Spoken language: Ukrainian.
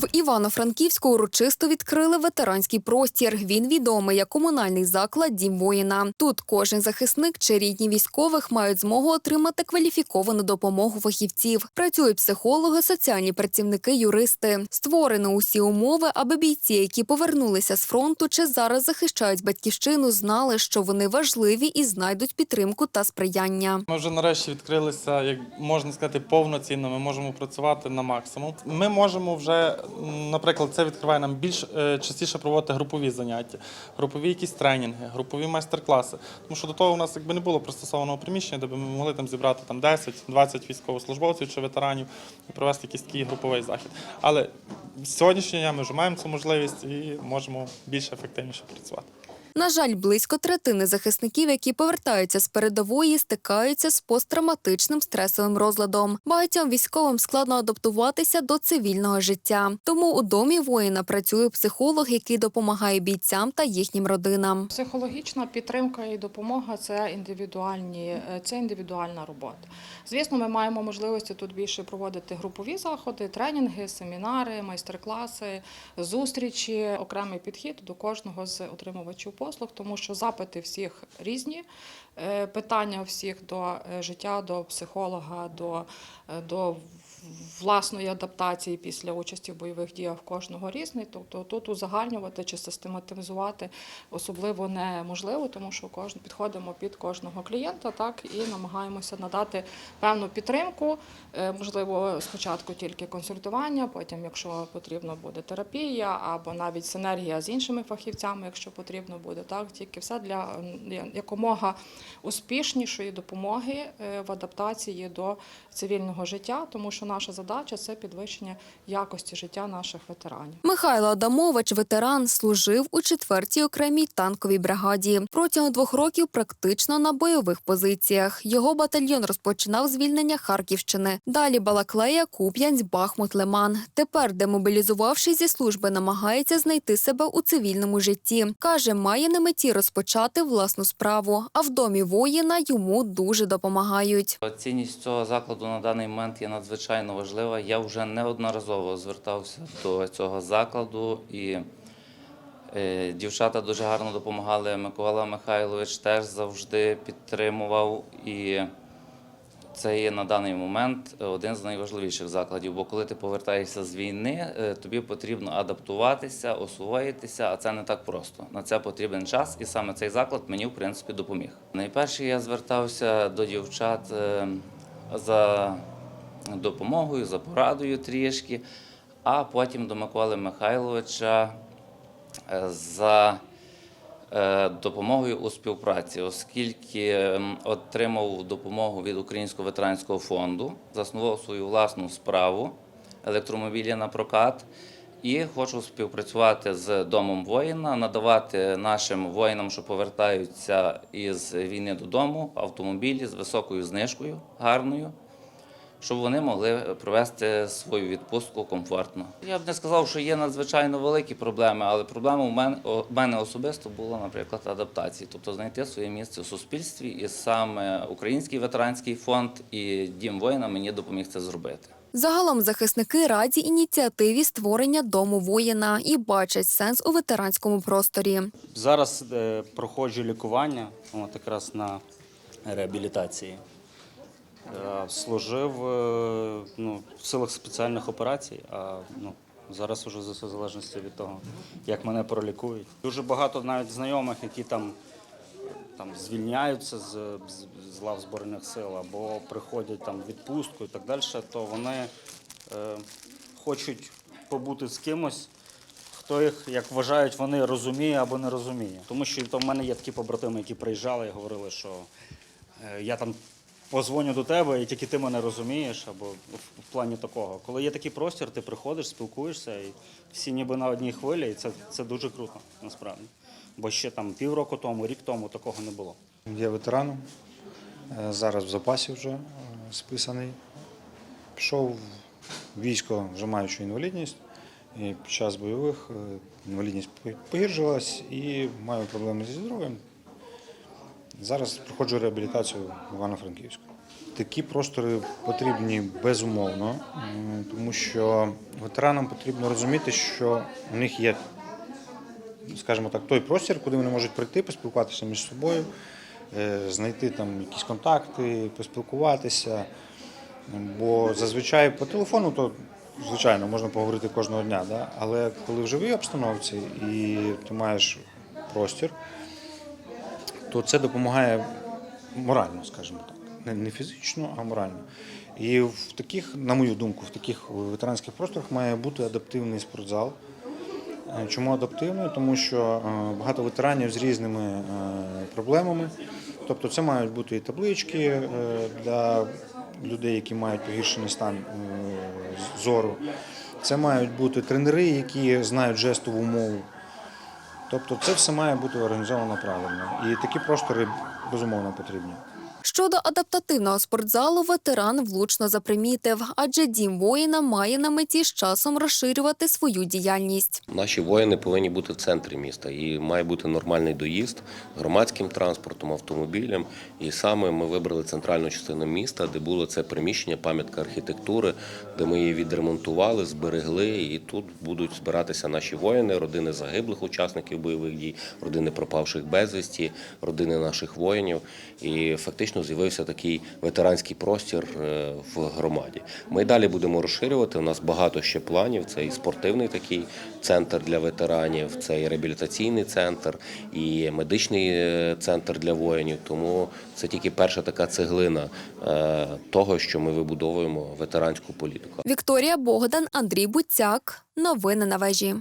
В Івано-Франківську урочисто відкрили ветеранський простір. Він відомий як комунальний заклад Дім воїна. Тут кожен захисник чи рідні військових мають змогу отримати кваліфіковану допомогу фахівців. Працюють психологи, соціальні працівники, юристи. Створено усі умови, аби бійці, які повернулися з фронту чи зараз захищають батьківщину, знали, що вони важливі і знайдуть підтримку та сприяння. Ми вже нарешті відкрилися, як можна сказати, повноцінно. Ми можемо працювати на максимум. Ми можемо вже, наприклад, це відкриває нам більш е, частіше проводити групові заняття, групові якісь тренінги, групові майстер-класи. Тому що до того у нас якби не було пристосованого приміщення, де б ми могли там зібрати там 10-20 військовослужбовців чи ветеранів і провести якийсь такий груповий захід. Але з сьогоднішнього дня ми вже маємо цю можливість і можемо більш ефективніше працювати. На жаль, близько третини захисників, які повертаються з передової, стикаються з посттравматичним стресовим розладом. Багатьом військовим складно адаптуватися до цивільного життя. Тому у домі воїна працює психолог, який допомагає бійцям та їхнім родинам. Психологічна підтримка і допомога це індивідуальні, е, це індивідуальна робота. Звісно, ми маємо можливості тут більше проводити групові заходи, тренінги, семінари, майстер-класи, зустрічі, окремий підхід до кожного з отримувачів послуг, тому що запити всіх різні, е, питання всіх до е, життя, до психолога, до, е, до власної адаптації після участі в бойових діях кожного різний. Тобто тут узагальнювати чи систематизувати особливо неможливо, тому що кожен підходимо під кожного клієнта, так і намагаємося надати певну підтримку. Можливо, спочатку тільки консультування, потім, якщо потрібно буде терапія, або навіть синергія з іншими фахівцями, якщо потрібно буде, так тільки все для якомога успішнішої допомоги е, в адаптації до цивільного життя, тому що наша задача це підвищення якості життя наших ветеранів. Михайло Адамович, ветеран, служив у 4-й окремій танковій бригаді. Протягом двох років практично на бойових позиціях. Його батальйон розпочинав звільнення Харківщини. Далі Балаклея, Куп'янськ, Бахмут, Лиман. Тепер, демобілізувавшись зі служби, намагається знайти себе у цивільному житті. Каже, має на меті розпочати власну справу. А в домі воїна йому дуже допомагають. Цінність цього закладу на даний момент є надзвичайно важлива. Я вже неодноразово звертався до цього закладу і е, дівчата дуже гарно допомагали. Микола Михайлович теж завжди підтримував. І це є на даний момент один з найважливіших закладів. Бо коли ти повертаєшся з війни, е, тобі потрібно адаптуватися, освоїтися, а це не так просто. На це потрібен час, і саме цей заклад мені в принципі допоміг. Найперше я звертався до дівчат е, за допомогою, за порадою трішки, а потім до Миколи Михайловича е, за е, допомогою у співпраці, оскільки ем, отримав допомогу від Українського ветеранського фонду, заснував свою власну справу електромобілі на прокат. І хочу співпрацювати з домом воїна, надавати нашим воїнам, що повертаються із війни додому, автомобілі з високою знижкою, гарною, щоб вони могли провести свою відпустку комфортно. Я б не сказав, що є надзвичайно великі проблеми, але проблема у мене, у мене особисто була, наприклад, адаптації, тобто знайти своє місце в суспільстві, і саме Український ветеранський фонд і Дім воїна мені допоміг це зробити. Загалом захисники раді ініціативі створення дому воїна і бачать сенс у ветеранському просторі. Зараз е, проходжу лікування, от якраз на реабілітації. Е, служив е, ну, в силах спеціальних операцій, а ну, зараз вже за в залежності від того, як мене пролікують. Дуже багато навіть знайомих, які там, там звільняються з, з, з лав Збройних сил або приходять там відпустку і так далі, то вони е, хочуть побути з кимось, хто їх, як вважають, вони розуміє або не розуміє. Тому що то в мене є такі побратими, які приїжджали і говорили, що е, я там позвоню до тебе, і тільки ти мене розумієш, або в, плані такого. Коли є такий простір, ти приходиш, спілкуєшся, і всі ніби на одній хвилі, і це, це дуже круто, насправді. Бо ще там півроку тому, рік тому такого не було. Є ветераном, е, зараз в запасі вже е, списаний. Пішов в військо, вже маючи інвалідність, і під час бойових е, інвалідність погіршилась і маю проблеми зі здоров'ям. Зараз проходжу реабілітацію в Івано-Франківську. такі простори потрібні безумовно, тому що ветеранам потрібно розуміти, що у них є, скажімо так, той простір, куди вони можуть прийти, поспілкуватися між собою, е, знайти там якісь контакти, поспілкуватися. Бо зазвичай по телефону, то звичайно можна поговорити кожного дня, да? але коли в живій обстановці і ти маєш простір, то це допомагає морально, скажімо так. Не, фізично, а морально. І в таких, на мою думку, в таких ветеранських просторах має бути адаптивний спортзал. Е, Чому адаптивний? Тому що е, багато ветеранів з різними е, проблемами. Тобто це мають бути і таблички для людей, які мають погіршений стан зору. Це мають бути тренери, які знають жестову мову. Тобто це все має бути організовано правильно. І такі простори безумовно потрібні. Щодо адаптативного спортзалу, ветеран влучно запримітив, адже дім воїна має на меті з часом розширювати свою діяльність. Наші воїни повинні бути в центрі міста і має бути нормальний доїзд громадським транспортом, автомобілем. І саме ми вибрали центральну частину міста, де було це приміщення, пам'ятка архітектури, де ми її відремонтували, зберегли. І тут будуть збиратися наші воїни, родини загиблих учасників бойових дій, родини пропавших безвісті, родини наших воїнів. І фактично з'явився такий ветеранський простір е, в громаді. Ми далі будемо розширювати. У нас багато ще планів. Це і спортивний такий центр для ветеранів, це і реабілітаційний центр, і медичний е, центр для воїнів. Тому це тільки перша така цеглина е, того, що ми вибудовуємо ветеранську політику. Вікторія Богдан, Андрій Буцяк. Новини на вежі.